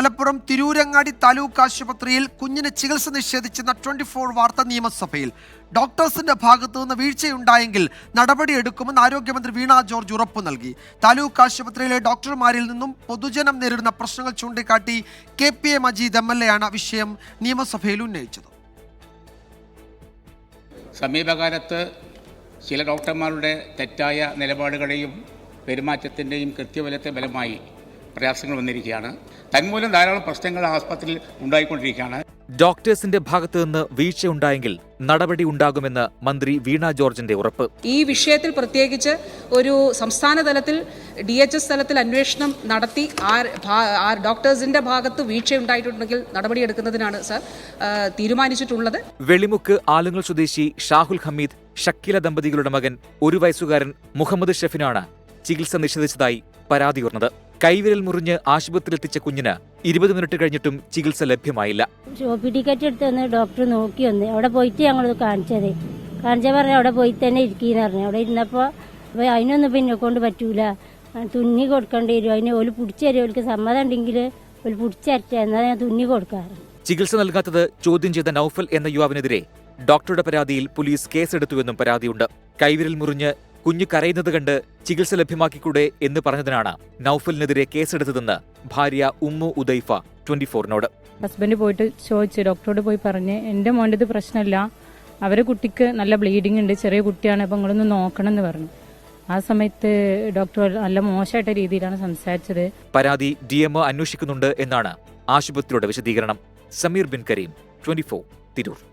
മലപ്പുറം തിരൂരങ്ങാടി താലൂക്ക് ആശുപത്രിയിൽ കുഞ്ഞിന് ചികിത്സ നിഷേധിച്ചെന്ന ട്വന്റി ഫോർ വാർത്ത നിയമസഭയിൽ. ഡോക്ടേഴ്സിന്റെ ഭാഗത്തു നിന്ന് വീഴ്ചയുണ്ടായെങ്കിൽ നടപടിയെടുക്കുമെന്ന് ആരോഗ്യമന്ത്രി വീണ ജോർജ് ഉറപ്പു നൽകി. താലൂക്ക് ആശുപത്രിയിലെ ഡോക്ടർമാരിൽ നിന്നും പൊതുജനം നേരിടുന്ന പ്രശ്നങ്ങൾ ചൂണ്ടിക്കാട്ടി K P A Majeed M L A ആണ് വിഷയം നിയമസഭയിൽ ഉന്നയിച്ചത്. സമീപകാലത്ത് ചില ഡോക്ടർമാരുടെ തെറ്റായ നിലപാടുകളെയും പെരുമാറ്റത്തിന്റെയും കൃത്യബലത്തെ ബലമായി പ്രയാസങ്ങൾ വന്നിരിക്കുകയാണ്. തന്മൂലം ധാരാളം പ്രശ്നങ്ങൾ ആസ്പത്രിയിൽ ഉണ്ടായിക്കൊണ്ടിരിക്കുകയാണ്. ഡോക്ടേഴ്സിന്റെ ഭാഗത്തു നിന്ന് വീഴ്ചയുണ്ടായെങ്കിൽ നടപടി ഉണ്ടാകുമെന്ന് മന്ത്രി വീണ ജോർജിന്റെ ഉറപ്പ്. ഈ വിഷയത്തിൽ പ്രത്യേകിച്ച് ഒരു സംസ്ഥാന തലത്തിൽ ഡി എച്ച് എസ് തലത്തിൽ അന്വേഷണം നടത്തി ആ ഭാ- ആ ഡോക്ടേഴ്സിന്റെ ഭാഗത്ത് എടുക്കുന്നതിനാണ് നടപടിയെടുക്കുന്നതിനാണ് സർ തീരുമാനിച്ചിട്ടുള്ളത്. വെളിമുക്ക് ആലുങ്ങൽ സ്വദേശി ഷാഹുൽ ഹമീദ് ഷക്കീല ദമ്പതികളുടെ മകൻ ഒരു വയസ്സുകാരൻ മുഹമ്മദ് ഷെഫിനാണ് ചികിത്സ നിഷേധിച്ചതായി പരാതി ഉയർന്നത്. കൈവിരൽ മുറിഞ്ഞ് ആശുപത്രിയിലെത്തിച്ച കുഞ്ഞിന് ഇരുപത് മിനിറ്റ് കഴിഞ്ഞിട്ടും ചികിത്സ ലഭ്യമായില്ല. ഷോപ്പി ടിക്കറ്റ് എടുത്ത് വന്ന് ഡോക്ടർ നോക്കി വന്ന്. അവിടെ പോയിട്ട് ഞങ്ങൾ കാണിച്ചത്. കാണിച്ച പറഞ്ഞ അവിടെ പോയി തന്നെ ഇരിക്കുന്ന പറഞ്ഞു. അവിടെ ഇരുന്നപ്പോൾ അതിനൊന്നും പിന്നെ കൊണ്ട് പറ്റൂല. തുന്നി കൊടുക്കേണ്ടി വരും. അതിന് ഒരു പിടിച്ചു തരും. ഓൽക്ക് സമ്മതം ഉണ്ടെങ്കിൽ ഒരു പിടിച്ചരട്ടെ എന്നാൽ ഞാൻ തുന്നി കൊടുക്കാറ്. ചികിത്സ നൽകാത്തത് ചോദ്യം ചെയ്ത നൌഫൽ എന്ന യുവാവിനെതിരെ ഡോക്ടറുടെ പരാതിയിൽ പോലീസ് കേസെടുത്തുവെന്നും പരാതിയുണ്ട്. കൈവിരൽ മുറിഞ്ഞ് കുഞ്ഞ് കരയുന്നത് കണ്ട് ചികിത്സ ലഭ്യമാക്കിക്കൂടെ എന്ന് പറഞ്ഞതിനാണ് നൌഫലിനെതിരെ കേസെടുത്തതെന്ന് ഭാര്യ ഉമ്മു ഉദൈഫ ട്വന്റി ഫോറിനോട്. ഹസ്ബൻഡ് പോയിട്ട് ചോദിച്ച് ഡോക്ടറോട് പോയി പറഞ്ഞ് എന്റെ മോന്റെ ഇത് പ്രശ്നമില്ല. അവരെ കുട്ടിക്ക് നല്ല ബ്ലീഡിംഗ് ഉണ്ട് ചെറിയ കുട്ടിയാണ് അപ്പം നിങ്ങളൊന്ന് നോക്കണം എന്ന് പറഞ്ഞു. ആ സമയത്ത് ഡോക്ടർ നല്ല മോശമായിട്ട രീതിയിലാണ് സംസാരിച്ചത്. പരാതി ഡി എം അന്വേഷിക്കുന്നുണ്ട് എന്നാണ് ആശുപത്രിയുടെ വിശദീകരണം. Sameer bin Kareem twenty four Tirur.